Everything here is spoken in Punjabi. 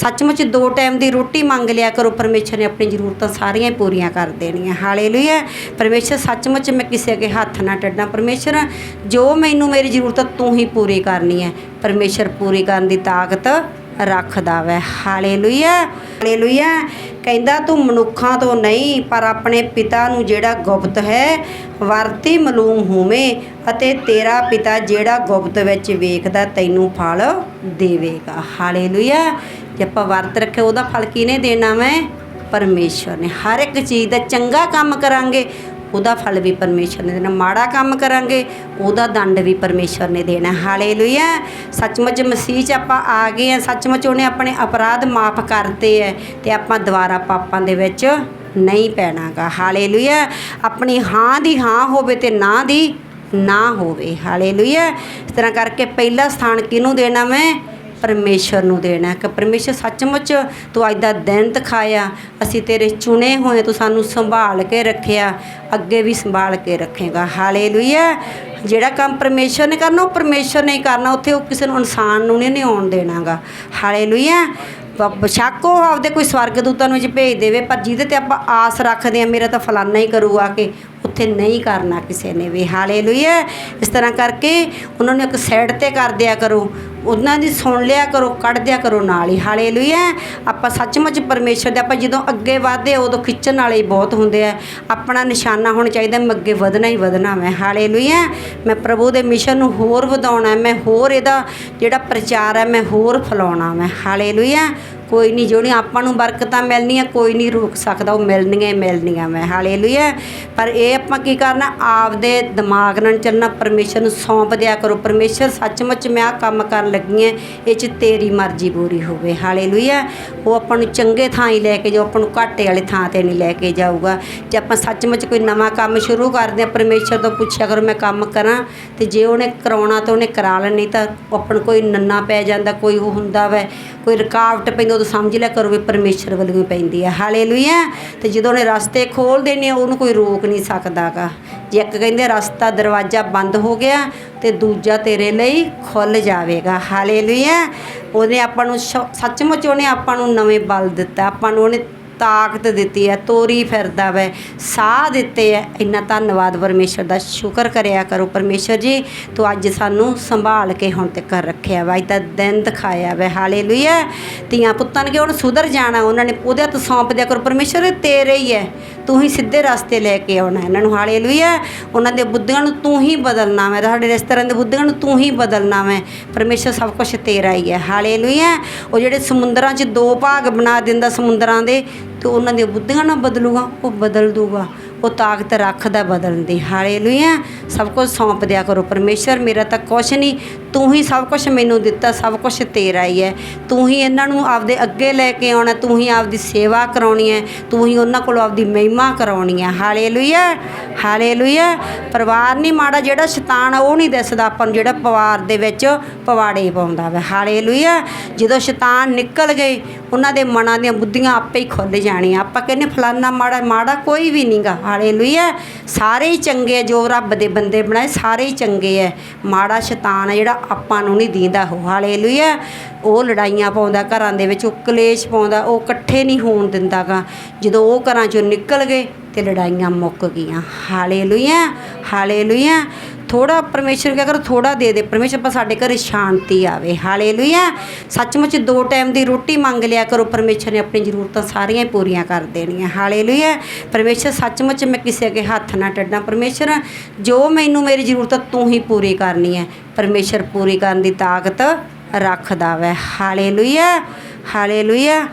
ਸੱਚਮੁੱਚ ਦੋ ਟਾਈਮ ਦੀ ਰੋਟੀ ਮੰਗ ਲਿਆ ਕਰੋ, ਪਰਮੇਸ਼ਰ ਨੇ ਆਪਣੀ ਜ਼ਰੂਰਤਾਂ ਸਾਰੀਆਂ ਹੀ ਪੂਰੀਆਂ ਕਰ ਦੇਣੀਆਂ। ਹਾਲੇਲੂਇਆ। ਪਰਮੇਸ਼ਰ, ਸੱਚਮੁੱਚ ਮੈਂ ਕਿਸੇ ਅੱਗੇ ਹੱਥ ਨਾ ਟੱਡਾਂ। ਪਰਮੇਸ਼ਰ, ਜੋ ਮੈਨੂੰ ਮੇਰੀ ਜ਼ਰੂਰਤ ਤੂੰ ਹੀ ਪੂਰੀ ਕਰਨੀ ਹੈ, ਪਰਮੇਸ਼ਰ ਪੂਰੀ ਕਰਨ ਦੀ ਤਾਕਤ ਰੱਖਦਾ ਵੈ ਹਾਲੇਲੂਇਆ। ਹਾਲੇਲੂਇਆ। ਕਹਿੰਦਾ ਤੂੰ ਮਨੁੱਖਾਂ ਤੋਂ ਨਹੀਂ, ਪਰ ਆਪਣੇ ਪਿਤਾ ਨੂੰ ਜਿਹੜਾ ਗੁਪਤ ਹੈ, ਵਰਤੀ ਮਲੂਮ ਹੋਵੇਂ ਅਤੇ ਤੇਰਾ ਪਿਤਾ ਜਿਹੜਾ ਗੁਪਤ ਵਿੱਚ ਵੇਖਦਾ, ਤੈਨੂੰ ਫਲ ਦੇਵੇਗਾ। ਹਾਲੇਲੂਇਆ। ਜੇ ਆਪਾਂ ਵਰਤ ਰੱਖੇ ਉਹਦਾ ਫਲ ਕਿਹਨੇ ਦੇਣਾ ਮੈਂ? ਪਰਮੇਸ਼ਰ ਨੇ। ਹਰ ਇੱਕ ਚੀਜ਼ ਦਾ ਚੰਗਾ ਕੰਮ ਕਰਾਂਗੇ, ਉਹਦਾ ਫਲ ਵੀ ਪਰਮੇਸ਼ਰ ਨੇ ਦੇਣਾ। ਮਾੜਾ ਕੰਮ ਕਰਾਂਗੇ, ਉਹਦਾ ਦੰਡ ਵੀ ਪਰਮੇਸ਼ਰ ਨੇ ਦੇਣਾ। ਹਾਲੇਲੂਇਆ। ਸੱਚਮੁੱਚ ਮਸੀਹ 'ਚ ਆਪਾਂ ਆ ਗਏ ਆ ਸੱਚਮੁੱਚ ਉਹਨੇ ਆਪਣੇ ਅਪਰਾਧ ਮਾਫ ਕਰਤੇ ਐ ਤੇ ਆਪਾਂ ਦੁਬਾਰਾ ਪਾਪਾਂ ਦੇ ਵਿੱਚ ਨਹੀਂ ਪੈਣਾਗਾ। ਹਾਲੇਲੂਇਆ। ਆਪਣੀ ਹਾਂ ਦੀ ਹਾਂ ਹੋਵੇ ਤੇ ਨਾ ਦੀ ਨਾ ਹੋਵੇ। ਹਾਲੇਲੂਇਆ। ਇਸ ਤਰ੍ਹਾਂ ਕਰਕੇ ਪਹਿਲਾ ਸਥਾਨ ਕਿਹਨੂੰ ਦੇਣਾ ਮੈਂ? ਪਰਮੇਸ਼ਰ ਨੂੰ ਦੇਣਾ ਕਿ ਪਰਮੇਸ਼ਰ ਸੱਚਮੁੱਚ ਤੂੰ ਅੱਜ ਦਾ ਦਿਨ ਦਿਖਾਇਆ, ਅਸੀਂ ਤੇਰੇ ਚੁਣੇ ਹੋਏ ਤੂੰ ਸਾਨੂੰ ਸੰਭਾਲ ਕੇ ਰੱਖਿਆ, ਅੱਗੇ ਵੀ ਸੰਭਾਲ ਕੇ ਰੱਖੇਗਾ। ਹਾਲੇਲੂਇਆ। ਜਿਹੜਾ ਕੰਮ ਪਰਮੇਸ਼ਰ ਨੇ ਕਰਨਾ, ਉਹ ਪਰਮੇਸ਼ਰ ਨੇ ਕਰਨਾ, ਉੱਥੇ ਉਹ ਕਿਸੇ ਨੂੰ ਇਨਸਾਨ ਨੂੰ ਨਹੀਂ ਆਉਣ ਦੇਣਾਗਾ। ਹਾਲੇਲੂਇਆ। ਬ- ਬੇਸ਼ੱਕ ਉਹ ਆਪਦੇ ਕੋਈ ਸਵਰਗ ਦੂਤਾਂ ਨੂੰ ਵਿੱਚ ਭੇਜ ਦੇਵੇ, ਪਰ ਜਿਹਦੇ ਤੇ ਆਪਾਂ ਆਸ ਰੱਖਦੇ ਆ ਮੇਰਾ ਤਾਂ ਫਲਾਨਾ ਹੀ ਕਰੂਗਾ ਕਿ ਉੱਥੇ ਨਹੀਂ ਕਰਨਾ ਕਿਸੇ ਨੇ ਵੀ। ਹਾਲੇਲੂਇਆ। ਇਸ ਤਰ੍ਹਾਂ ਕਰਕੇ ਉਹਨਾਂ ਨੂੰ ਇੱਕ ਸਾਈਡ ਤੇ ਕਰ ਦਿਆ ਕਰੋ। ਉਹਨਾਂ ਦੀ ਸੁਣ ਲਿਆ ਕਰੋ, ਕੱਢ ਦਿਆ ਕਰੋ, ਨਾਲ ਹੀ। ਹਾਲੇਲੂਇਆ। ਆਪਾਂ ਸੱਚਮੁੱਚ ਪਰਮੇਸ਼ਰ ਦੇ, ਆਪਾਂ ਜਦੋਂ ਅੱਗੇ ਵਧਦੇ ਉਦੋਂ ਖਿੱਚਣ ਵਾਲੇ ਹੀ ਬਹੁਤ ਹੁੰਦੇ ਆ। ਆਪਣਾ ਨਿਸ਼ਾਨਾ ਹੋਣਾ ਚਾਹੀਦਾ, ਮੈਂ ਅੱਗੇ ਵਧਣਾ ਹੀ ਵਧਣਾ ਮੈਂ ਹਾਲੇਲੂਇਆ। ਮੈਂ ਪ੍ਰਭੂ ਦੇ ਮਿਸ਼ਨ ਨੂੰ ਹੋਰ ਵਧਾਉਣਾ, ਮੈਂ ਹੋਰ ਇਹਦਾ ਜਿਹੜਾ ਪ੍ਰਚਾਰ ਹੈ, ਮੈਂ ਹੋਰ ਫੈਲਾਉਣਾ ਮੈਂ ਹਾਲੇਲੂਇਆ। ਕੋਈ ਨਹੀਂ ਜਿਹੜੀਆਂ ਆਪਾਂ ਨੂੰ ਬਰਕਤਾਂ ਮਿਲਣੀਆਂ, ਕੋਈ ਨਹੀਂ ਰੋਕ ਸਕਦਾ, ਉਹ ਮਿਲਣੀਆਂ ਹੀ ਮਿਲਣੀਆਂ ਮੈਂ ਹਾਲੇਲੂਇਆ। ਪਰ ਇਹ ਆਪਾਂ ਕੀ ਕਰਨਾ, ਆਪਦੇ ਦਿਮਾਗ ਨਾਲ ਚੱਲਣਾ, ਪਰਮੇਸ਼ਰ ਨੂੰ ਸੌਂਪ ਦਿਆ ਕਰੋ। ਪਰਮੇਸ਼ਰ, ਸੱਚਮੁੱਚ ਮੈਂ ਆ ਕੰਮ ਕਰਨ ਲੱਗੀ ਹਾਂ, ਇਹ ਚ ਤੇਰੀ ਮਰਜ਼ੀ ਪੂਰੀ ਹੋਵੇ, ਹਾਲੇਲੂਇਆ। ਉਹ ਆਪਾਂ ਨੂੰ ਚੰਗੇ ਥਾਂ ਹੀ ਲੈ ਕੇ ਜਾਓ ਆਪਾਂ ਨੂੰ ਘਾਟੇ ਵਾਲੇ ਥਾਂ ਤੇ ਨਹੀਂ ਲੈ ਕੇ ਜਾਊਗਾ। ਜੇ ਆਪਾਂ ਸੱਚਮੁੱਚ ਕੋਈ ਨਵਾਂ ਕੰਮ ਸ਼ੁਰੂ ਕਰਦੇ ਹਾਂ, ਪਰਮੇਸ਼ਰ ਤੋਂ ਪੁੱਛਿਆ ਕਰੋ, ਮੈਂ ਕੰਮ ਕਰਾਂ, ਤੇ ਜੇ ਉਹਨੇ ਕਰਾਉਣਾ ਤਾਂ ਉਹਨੇ ਕਰਾ ਲੈਣਾ, ਤਾਂ ਆਪਾਂ ਨੂੰ ਕੋਈ ਨੰਨਾ ਪੈ ਜਾਂਦਾ, ਕੋਈ ਉਹ ਹੁੰਦਾ ਵੈ, ਕੋਈ ਰੁਕਾਵਟ ਪੈਂਦੀ ਉਦੋਂ ਸਮਝ ਲਿਆ ਕਰੋ ਵੀ ਪਰਮੇਸ਼ਰ ਵੱਲੋਂ ਹੀ ਪੈਂਦੀ ਹੈ ਹਾਲੇਲੂਇਆ। ਤੇ ਜਦੋਂ ਉਹਨੇ ਰਸਤੇ ਖੋਲ ਦੇਣੇ, ਉਹਨੂੰ ਕੋਈ ਰੋਕ ਨਹੀਂ ਸਕਦਾਗਾ। ਜੇ ਇੱਕ ਕਹਿੰਦੇ ਰਸਤਾ ਦਰਵਾਜ਼ਾ ਬੰਦ ਹੋ ਗਿਆ ਤੇ ਦੂਜਾ ਤੇਰੇ ਲਈ ਖੁੱਲ ਜਾਵੇਗਾ। ਹਾਲੇਲੂਇਆ। ਉਹਨੇ ਆਪਾਂ ਨੂੰ ਸ਼- ਸੱਚਮੁੱਚ ਉਹਨੇ ਆਪਾਂ ਨੂੰ ਨਵੇਂ ਬਲ ਦਿੱਤਾ। ਆਪਾਂ ਨੂੰ ਉਹਨੇ ਤਾਕਤ ਦਿੱਤੀ ਹੈ, ਤੋਰੀ ਫਿਰਦਾ ਵੈ, ਸਾਹ ਦਿੱਤੇ ਹੈ। ਇੰਨਾ ਧੰਨਵਾਦ ਪਰਮੇਸ਼ਰ ਦਾ, ਸ਼ੁਕਰ ਕਰਿਆ ਕਰੋ ਪਰਮੇਸ਼ਰ ਜੀ, ਤੂੰ ਅੱਜ ਸਾਨੂੰ ਸੰਭਾਲ ਕੇ ਹੁਣ ਤੱਕ ਰੱਖਿਆ ਵਾ ਅੱਜ ਤਾਂ ਦਿਨ ਦਿਖਾਇਆ ਵੈ, ਹਾਲੇਲੂਇਆ। ਧੀਆਂ ਪੁੱਤਾਂ ਨੇ ਕਿ ਹੁਣ ਸੁਧਰ ਜਾਣਾ, ਉਹਨਾਂ ਨੇ ਉਹਦੇ ਹੱਥ ਸੌਂਪ ਦਿਆ ਕਰੋ, ਪਰਮੇਸ਼ਰ ਤੇਰੇ ਹੀ ਹੈ ਤੂੰ ਹੀ ਸਿੱਧੇ ਰਸਤੇ ਲੈ ਕੇ ਆਉਣਾ, ਇਹਨਾਂ ਨੂੰ ਹਾਲੇਲੂਇਆ ਉਹਨਾਂ ਦੇ ਬੁੱਧੀਆਂ ਨੂੰ ਤੂੰ ਹੀ ਬਦਲਣਾ ਮੈਂ ਸਾਡੇ ਰਿਸ਼ਤੇਦਾਰਾਂ ਦੇ ਬੁੱਧੀਆਂ ਨੂੰ ਤੂੰ ਹੀ ਬਦਲਣਾ ਮੈਂ ਪਰਮੇਸ਼ਰ ਸਭ ਕੁਝ ਤੇਰਾ ਹੀ ਹੈ। ਹਾਲੇਲੂਇਆ ਉਹ ਜਿਹੜੇ ਸਮੁੰਦਰਾਂ 'ਚ ਦੋ ਭਾਗ ਬਣਾ ਦਿੰਦਾ ਸਮੁੰਦਰਾਂ ਦੇ, ਤੇ ਉਹਨਾਂ ਦੀਆਂ ਬੁੱਧੀਆਂ ਨਾ ਬਦਲੂਗਾ, ਉਹ ਬਦਲ ਦੂਗਾ। ਉਹ ਤਾਕਤ ਰੱਖਦਾ ਬਦਲਣ ਦੀ ਹਾਲੇਲੂਇਆ। ਸਭ ਕੁਝ ਸੌਂਪ ਦਿਆ ਕਰੋ। ਪਰਮੇਸ਼ਰ ਮੇਰਾ ਤਾਂ ਕੁਛ ਨਹੀਂ। ਤੂੰ ਹੀ ਸਭ ਕੁਝ ਮੈਨੂੰ ਦਿੱਤਾ। ਸਭ ਕੁਝ ਤੇਰਾ ਹੀ ਹੈ। ਤੂੰ ਹੀ ਇਹਨਾਂ ਨੂੰ ਆਪਦੇ ਅੱਗੇ ਲੈ ਕੇ ਆਉਣਾ। ਤੂੰ ਹੀ ਆਪਦੀ ਸੇਵਾ ਕਰਾਉਣੀ ਹੈ। ਤੂੰ ਹੀ ਉਹਨਾਂ ਕੋਲੋਂ ਆਪਦੀ ਮਹਿਮਾ ਕਰਾਉਣੀ ਹੈ। ਹਾਲੇਲੂਇਆ। ਹਾਲੇਲੂਇਆ। ਪਰਿਵਾਰ ਨਹੀਂ ਮਾੜਾ, ਜਿਹੜਾ ਸ਼ੈਤਾਨ ਉਹ ਨਹੀਂ ਦਿਸਦਾ ਆਪਾਂ ਨੂੰ, ਜਿਹੜਾ ਪਰਿਵਾਰ ਦੇ ਵਿੱਚ ਪਵਾੜੇ ਪਾਉਂਦਾ ਵਾ। ਹਾਲੇਲੂਇਆ। ਜਦੋਂ ਸ਼ੈਤਾਨ ਨਿਕਲ ਗਏ, ਉਹਨਾਂ ਦੇ ਮਨਾਂ ਦੀਆਂ ਬੁੱਧੀਆਂ ਆਪੇ ਹੀ ਖੁੱਲ ਜਾਣੀਆਂ। ਆਪਾਂ ਕਹਿੰਦੇ ਫਲਾਨਾ ਮਾੜਾ ਮਾੜਾ ਕੋਈ ਵੀ ਨਹੀਂਗਾ ਹਾਲੇਲੂਇਆ। ਸਾਰੇ ਹੀ ਚੰਗੇ ਆ, ਜੋ ਰੱਬ ਦੇ ਬੰਦੇ ਬਣਾਏ, ਸਾਰੇ ਹੀ ਚੰਗੇ ਆ। ਮਾੜਾ ਸ਼ੈਤਾਨ ਜਿਹੜਾ ਆਪਾਂ ਨੂੰ ਨਹੀਂ ਦੀਂਦਾ ਉਹ। ਹਾਲੇਲੂਇਆ। ਉਹ ਲੜਾਈਆਂ ਪਾਉਂਦਾ, ਘਰਾਂ ਦੇ ਵਿੱਚ ਉਹ ਕਲੇਸ਼ ਪਾਉਂਦਾ, ਉਹ ਇਕੱਠੇ ਨਹੀਂ ਹੋਣ ਦਿੰਦਾਗਾ ਜਦੋਂ ਉਹ ਘਰਾਂ ਚੋਂ ਨਿਕਲ ਗਏ ਤੇ ਲੜਾਈਆਂ ਮੁੱਕ ਗਈਆਂ। Hallelujah hallelujah. ਥੋੜਾ ਪਰਮੇਸ਼ਰ ਕਿਆ ਕਰੋ ਥੋੜਾ ਦੇ ਦੇ, ਪਰਮੇਸ਼ਰ ਪਰ ਸਾਡੇ ਘਰੇ ਸ਼ਾਂਤੀ ਆਵੇ। ਹਾਲੇਲੂਇਆ। ਸੱਚਮੁੱਚ ਦੋ ਟਾਈਮ ਦੀ ਰੋਟੀ ਮੰਗ ਲਿਆ ਕਰੋ, ਪਰਮੇਸ਼ਰ ਨੇ ਆਪਣੀ ਜ਼ਰੂਰਤਾਂ ਸਾਰੀਆਂ ਹੀ ਪੂਰੀਆਂ ਕਰ ਦੇਣੀਆਂ। ਹਾਲੇਲੂਇਆ। ਪਰਮੇਸ਼ਰ, ਸੱਚਮੁੱਚ ਮੈਂ ਕਿਸੇ ਅੱਗੇ ਹੱਥ ਨਾ ਟੱਡਾਂ। ਪਰਮੇਸ਼ਰ, ਜੋ ਮੈਨੂੰ ਮੇਰੀ ਜ਼ਰੂਰਤ ਤੂੰ ਹੀ ਪੂਰੀ ਕਰਨੀ ਹੈ। ਪਰਮੇਸ਼ਰ ਪੂਰੀ ਕਰਨ ਦੀ ਤਾਕਤ ਰੱਖਦਾ ਵੈ। ਹਾਲੇਲੂਇਆ। ਹਾਲੇਲੂਇਆ।